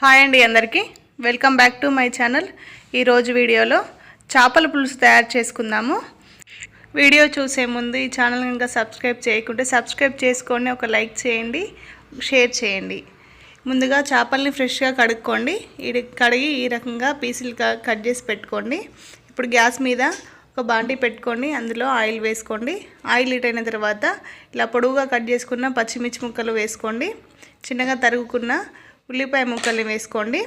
Hi అండి అందరికీ. Welcome back to my channel ఈరోజు వీడియోలో చేపల పులుసు తయారు చేసుకుందాము. వీడియో చూసే ముందు ఈ ఛానల్ ఇంకా సబ్స్క్రైబ్ చేయకుంటే సబ్స్క్రైబ్ చేసుకొని ఒక లైక్ చేయండి షేర్ చేయండి. ముందుగా చేపల్ని ఫ్రెష్గా కడుక్కోండి. ఇది కడిగి ఈ రకంగా పీసులు కట్ చేసి పెట్టుకోండి. ఇప్పుడు గ్యాస్ మీద ఒక బాండీ పెట్టుకోండి. అందులో ఆయిల్ వేసుకోండి. ఆయిల్ హీట్ అయిన తర్వాత ఇలా పొడవుగా కట్ చేసుకున్న పచ్చిమిర్చి ముక్కలు వేసుకోండి. చిన్నగా తరుగుకున్న ఉల్లిపాయ ముక్కల్ని వేసుకోండి.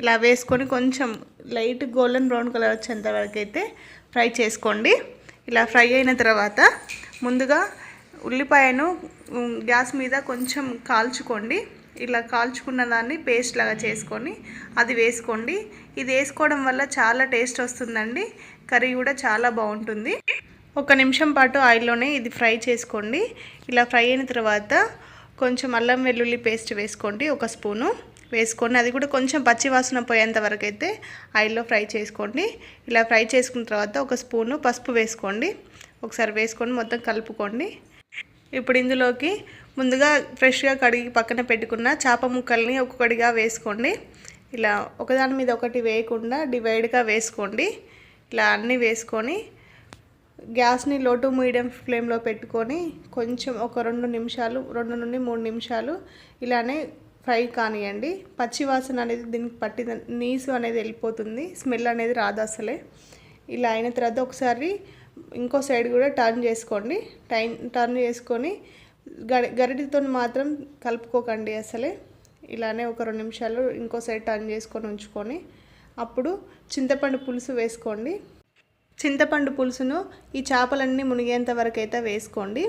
ఇలా వేసుకొని కొంచెం లైట్ గోల్డెన్ బ్రౌన్ కలర్ వచ్చేంత వరకు అయితే ఫ్రై చేసుకోండి. ఇలా ఫ్రై అయిన తర్వాత ముందుగా ఉల్లిపాయను గ్యాస్ మీద కొంచెం కాల్చుకోండి. ఇలా కాల్చుకున్న దాన్ని పేస్ట్ లాగా చేసుకొని అది వేసుకోండి. ఇది వేసుకోవడం వల్ల చాలా టేస్ట్ వస్తుందండి. కర్రీ కూడా చాలా బాగుంటుంది. ఒక నిమిషం పాటు ఆయిల్లోనే ఇది ఫ్రై చేసుకోండి. ఇలా ఫ్రై అయిన తర్వాత కొంచెం అల్లం వెల్లుల్లి పేస్ట్ వేసుకోండి ఒక స్పూను. వేసుకొని అది కూడా కొంచెం పచ్చి వాసన పోయేంత వరకు అయితే ఆయిల్లో ఫ్రై చేసుకోండి. ఇలా ఫ్రై చేసుకున్న తర్వాత ఒక స్పూను పసుపు వేసుకోండి. ఒకసారి వేసుకొని మొత్తం కలుపుకోండి. ఇప్పుడు ఇందులోకి ముందుగా ఫ్రెష్గా కడిగి పక్కన పెట్టుకున్న చేప ముక్కల్ని ఒక్కొక్కటిగా వేసుకోండి. ఇలా ఒకదాని మీద ఒకటి వేయకుండా డివైడ్గా వేసుకోండి. ఇలా అన్నీ వేసుకొని గ్యాస్ని లో టు మీడియం ఫ్లేమ్లో పెట్టుకొని కొంచెం ఒక రెండు నిమిషాలు రెండు నుండి మూడు నిమిషాలు ఇలానే ఫ్రై కానివ్వండి పచ్చి వాసన అనేది దీనికి పట్టి నీసు అనేది వెళ్ళిపోతుంది. స్మెల్ అనేది రాదు అసలే. ఇలా అయిన తర్వాత ఒకసారి ఇంకో సైడ్ కూడా టర్న్ చేసుకోండి. టైన్ టర్న్ చేసుకొని గరి గరిటితో మాత్రం కలుపుకోకండి అసలే. ఇలానే ఒక రెండు నిమిషాలు ఇంకో సైడ్ టర్న్ చేసుకొని ఉంచుకొని అప్పుడు చింతపండు పులుసు వేసుకోండి. చింతపండు పులుసును ఈ చేపలన్నీ మునిగేంత వరకు అయితే వేసుకోండి.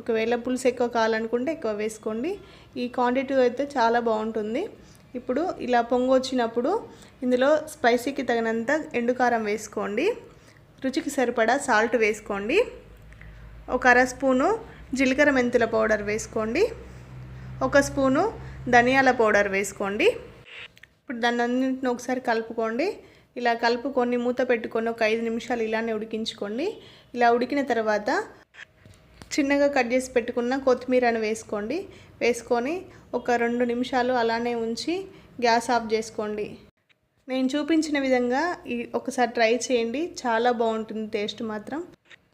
ఒకవేళ పులుసు ఎక్కువ కావాలనుకుంటే ఎక్కువ వేసుకోండి. ఈ క్వాంటిటీ అయితే చాలా బాగుంటుంది. ఇప్పుడు ఇలా పొంగు వచ్చినప్పుడు ఇందులో స్పైసీకి తగినంత ఎండుకారం వేసుకోండి. రుచికి సరిపడా సాల్ట్ వేసుకోండి. ఒక అర స్పూను జీలకర్ర మెంతుల పౌడర్ వేసుకోండి. ఒక స్పూను ధనియాల పౌడర్ వేసుకోండి. ఇప్పుడు దాన్ని అన్నింటిని ఒకసారి కలుపుకోండి. ఇలా కలుపుకొని మూత పెట్టుకొని ఒక ఐదు నిమిషాలు ఇలానే ఉడికించుకోండి. ఇలా ఉడికిన తర్వాత చిన్నగా కట్ చేసి పెట్టుకున్న కొత్తిమీరను వేసుకోండి. వేసుకొని ఒక రెండు నిమిషాలు అలానే ఉంచి గ్యాస్ ఆఫ్ చేసుకోండి. నేను చూపించిన విధంగా ఈ ఒకసారి ట్రై చేయండి. చాలా బాగుంటుంది టేస్ట్ మాత్రం.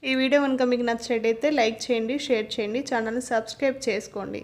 ఈ వీడియో కనుక మీకు నచ్చినట్టయితే లైక్ చేయండి షేర్ చేయండి ఛానల్ని సబ్స్క్రైబ్ చేసుకోండి.